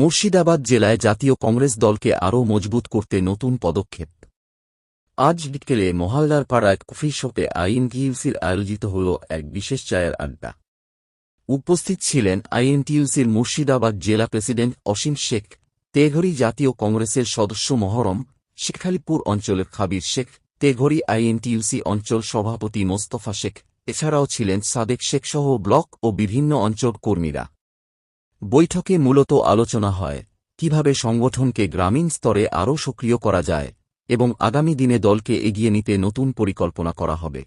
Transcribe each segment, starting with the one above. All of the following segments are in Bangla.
মুর্শিদাবাদ জেলায় জাতীয় কংগ্রেস দলকে আরও মজবুত করতে নতুন পদক্ষেপ। আজ বিকেলে মহালদার পাড়ায় কফি শপে আইএনটিইউসির আয়োজিত হল এক বিশেষ চায়ের আড্ডা। উপস্থিত ছিলেন আইএনটিইউসির মুর্শিদাবাদ জেলা প্রেসিডেন্ট অসীম শেখ, তেঘরি জাতীয় কংগ্রেসের সদস্য মহরম, শেখালিপুর অঞ্চলের খাবির শেখ, তেঘরি আইএনটিইউসি অঞ্চল সভাপতি মোস্তফা শেখ, এছাড়াও ছিলেন সাদেক শেখসহ ব্লক ও বিভিন্ন অঞ্চল কর্মীরা। বৈঠকে মূলত আলোচনা হয়, কীভাবে সংগঠনকে গ্রামীণ স্তরে আরও সক্রিয় করা যায় এবং আগামী দিনে দলকে এগিয়ে নিতে নতুন পরিকল্পনা করা হবে।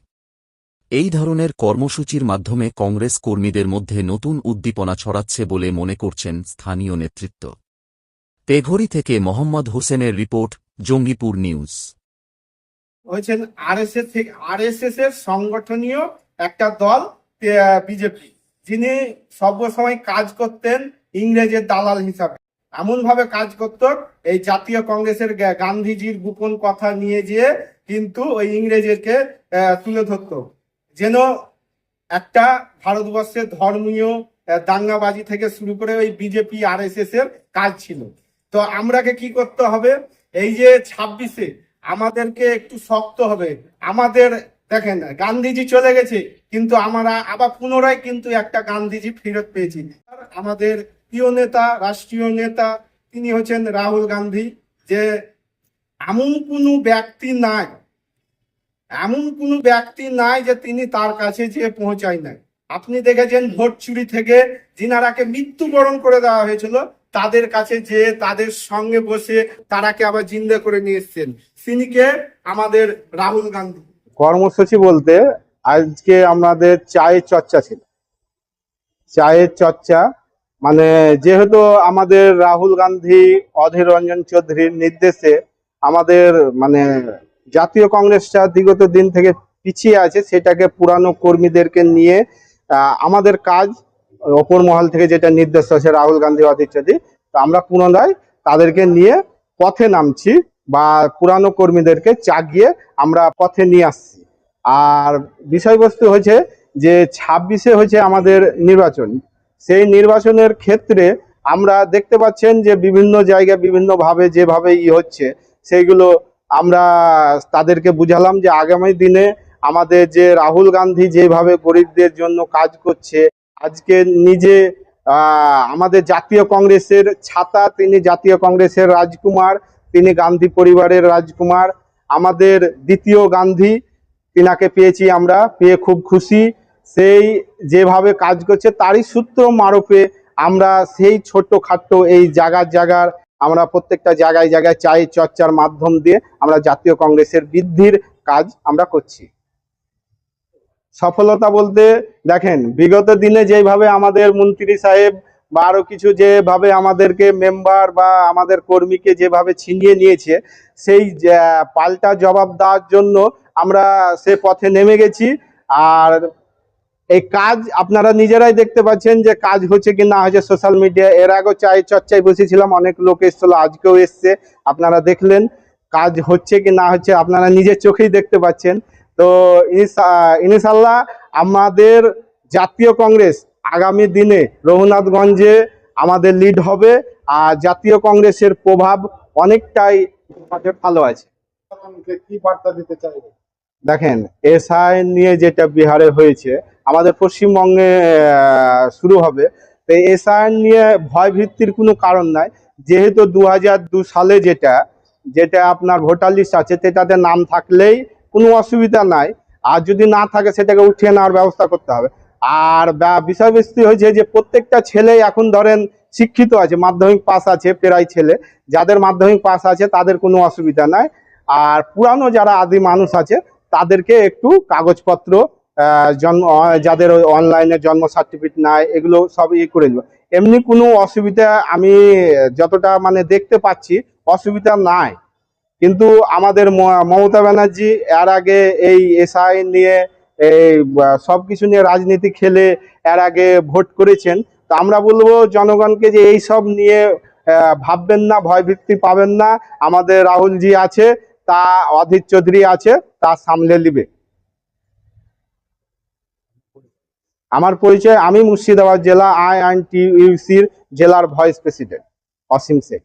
এই ধরনের কর্মসূচির মাধ্যমে কংগ্রেস কর্মীদের মধ্যে নতুন উদ্দীপনা ছড়াচ্ছে বলে মনে করছেন স্থানীয় নেতৃত্ব। তেঘরি থেকে মোহাম্মদ হোসেনের রিপোর্ট, জঙ্গিপুর নিউজ। আরএসএস এর সংগঠনীয় একটা দল বিজেপি। যিনি সর্বসময় কাজ করতেন ইংরেজের দালাল হিসাবে। এমন ভাবে কাজ করত, এই জাতীয় কংগ্রেসের গান্ধীজির গোপন কথা নিয়ে যেয়ে কিন্তু ওই ইংরেজকে তুলে ধরতো। যেন একটা ভারতবর্ষের ধর্মীয় দাঙ্গাবাজি থেকে শুরু করে ওই বিজেপি, আরএসএস এর কাজ ছিল। তো আমরাকে কি করতে হবে? এই যে ছাব্বিশে আমাদেরকে একটু শক্ত হবে। আমাদের, দেখেন, গান্ধীজি চলে গেছে। কিন্তু আমরা আবার পুনরায় কিন্তু একটা গান্ধীজি ফেরত পেয়েছি। আমাদের প্রিয় নেতা, রাষ্ট্রীয় নেতা, তিনি হচ্ছেন রাহুল গান্ধী, যে এমন কোনো ব্যক্তি নাই, এমন কোনো ব্যক্তি নাই যে তিনি তার কাছে যেয়ে পৌঁছায় নাই। আপনি দেখেছেন ভোট চুরি থেকে যিনারাকে মৃত্যুবরণ করে দেওয়া হয়েছিল, তাদের কাছে যে তাদের সঙ্গে বসে তারাকে আবার জিন্দা করে নিয়ে এসছেন। তিনিকে আমাদের রাহুল গান্ধী। কর্মসূচি বলতে আজকে আমাদের চায়ের চর্চা ছিল। চায়ের চর্চা মানে যেহেতু আমাদের রাহুল গান্ধী, অধীর রঞ্জন চৌধুরীর নির্দেশে আমাদের মানে জাতীয় কংগ্রেসটা বিগত দিন থেকে পিছিয়ে আছে, সেটাকে পুরানো কর্মীদেরকে নিয়ে আমাদের কাজ অপর মহল থেকে যেটা নির্দেশ আছে রাহুল গান্ধী, অধীর চৌধুরী, তো আমরা পুনরায় তাদেরকে নিয়ে পথে নামছি বা পুরানো কর্মীদেরকে চাগিয়ে আমরা পথে নিয়ে আসছি। আর বিষয়বস্তু হয়েছে যে ছাব্বিশে হয়েছে আমাদের নির্বাচন। সেই নির্বাচনের ক্ষেত্রে আমরা দেখতে পাচ্ছেন যে বিভিন্ন জায়গায় বিভিন্নভাবে যেভাবে ই হচ্ছে, সেইগুলো আমরা তাদেরকে বুঝালাম যে আগামী দিনে আমাদের যে রাহুল গান্ধী যেভাবে গরিবদের জন্য কাজ করছে, আজকে নিজে আমাদের জাতীয় কংগ্রেসের ছাতা, তিনি জাতীয় কংগ্রেসের রাজকুমার, তিনি গান্ধী পরিবারের রাজকুমার, আমাদের দ্বিতীয় গান্ধী তিনাকে পেয়েছি আমরা, পেয়ে খুব খুশি। সেই যেভাবে কাজ করছে, তারই সূত্র মারফে আমরা সেই ছোট্ট খাট্ট এই জায়গার জায়গার আমরা প্রত্যেকটা জায়গায় জায়গায় চাই চর্চার মাধ্যম দিয়ে আমরা জাতীয় কংগ্রেসের বৃদ্ধির কাজ আমরা করছি। সফলতা বলতে দেখেন, বিগত দিনে যেভাবে আমাদের মন্ত্রী সাহেব বা আরও কিছু যেভাবে আমাদেরকে মেম্বার বা আমাদের কর্মীকে যেভাবে ছিনিয়ে নিয়েছে, সেই পাল্টা জবাব দেওয়ার জন্য আমরা সে পথে নেমে গেছি। আর এই কাজ আপনারা নিজেরাই দেখতে পাচ্ছেন যে কাজ হচ্ছে কি না হচ্ছে সোশ্যাল মিডিয়া এর আগেও চাই, চর্চায় বসেছিলাম, অনেক লোক এসেছিল, আজকেও এসছে, আপনারা দেখলেন কাজ হচ্ছে কি না হচ্ছে আপনারা নিজের চোখেই দেখতে পাচ্ছেন। তো ইনশা- ইনশাল্লাহ আমাদের জাতীয় কংগ্রেস আগামী দিনে রঘুনাথগঞ্জে আমাদের লিড হবে আর জাতীয় কংগ্রেসের প্রভাব অনেকটাই ভালো আছে। কি বার্তা দিতে চাইবে? দেখেন এসআই নিয়ে যেটা বিহারে হয়েছে আমাদের পশ্চিমবঙ্গে শুরু হবে। তো এসআই নিয়ে ভয় ভিত্তির কোনো কারণ নাই। যেহেতু দু দু সালে যেটা যেটা আপনার ভোটার লিস্ট আছে সেটাতে নাম থাকলেই কোনো অসুবিধা নাই। আর যদি না থাকে সেটাকে উঠিয়ে নেওয়ার ব্যবস্থা করতে হবে। আর বিষয়বস্তু হয়েছে যে প্রত্যেকটা ছেলে এখন ধরেন শিক্ষিত আছে, মাধ্যমিক পাস আছে, প্রায় ছেলে। যাদের মাধ্যমিক পাস আছে, তাদের কোনো অসুবিধা নাই। আর পুরানো যারা আদি মানুষ আছে, তাদেরকে একটু কাগজপত্র জন্ম, যাদের অনলাইনে জন্ম সার্টিফিকেট নাই, এগুলো সব ইয়ে করে দেবো। এমনি কোনো অসুবিধা আমি যতটা মানে দেখতে পাচ্ছি, অসুবিধা নাই। কিন্তু আমাদের মমতা ব্যানার্জি, এর আগে এই এসআই নিয়ে এই সব কিছু নিয়ে রাজনীতি খেলে এর আগে ভোট করেছেন। তো আমরা বলব জনগণকে যে এই সব নিয়ে ভাববেন না, ভয়ভীতি পাবেন না। আমাদের রাহুলজি আছে, তা অধীর চৌধুরী আছে, তা সামলে নিবে। আমার পরিচয়, আমি মুর্শিদাবাদ জেলা আই আইন টি ইউসির জেলার ভাইস প্রেসিডেন্ট, অসীম শেখ।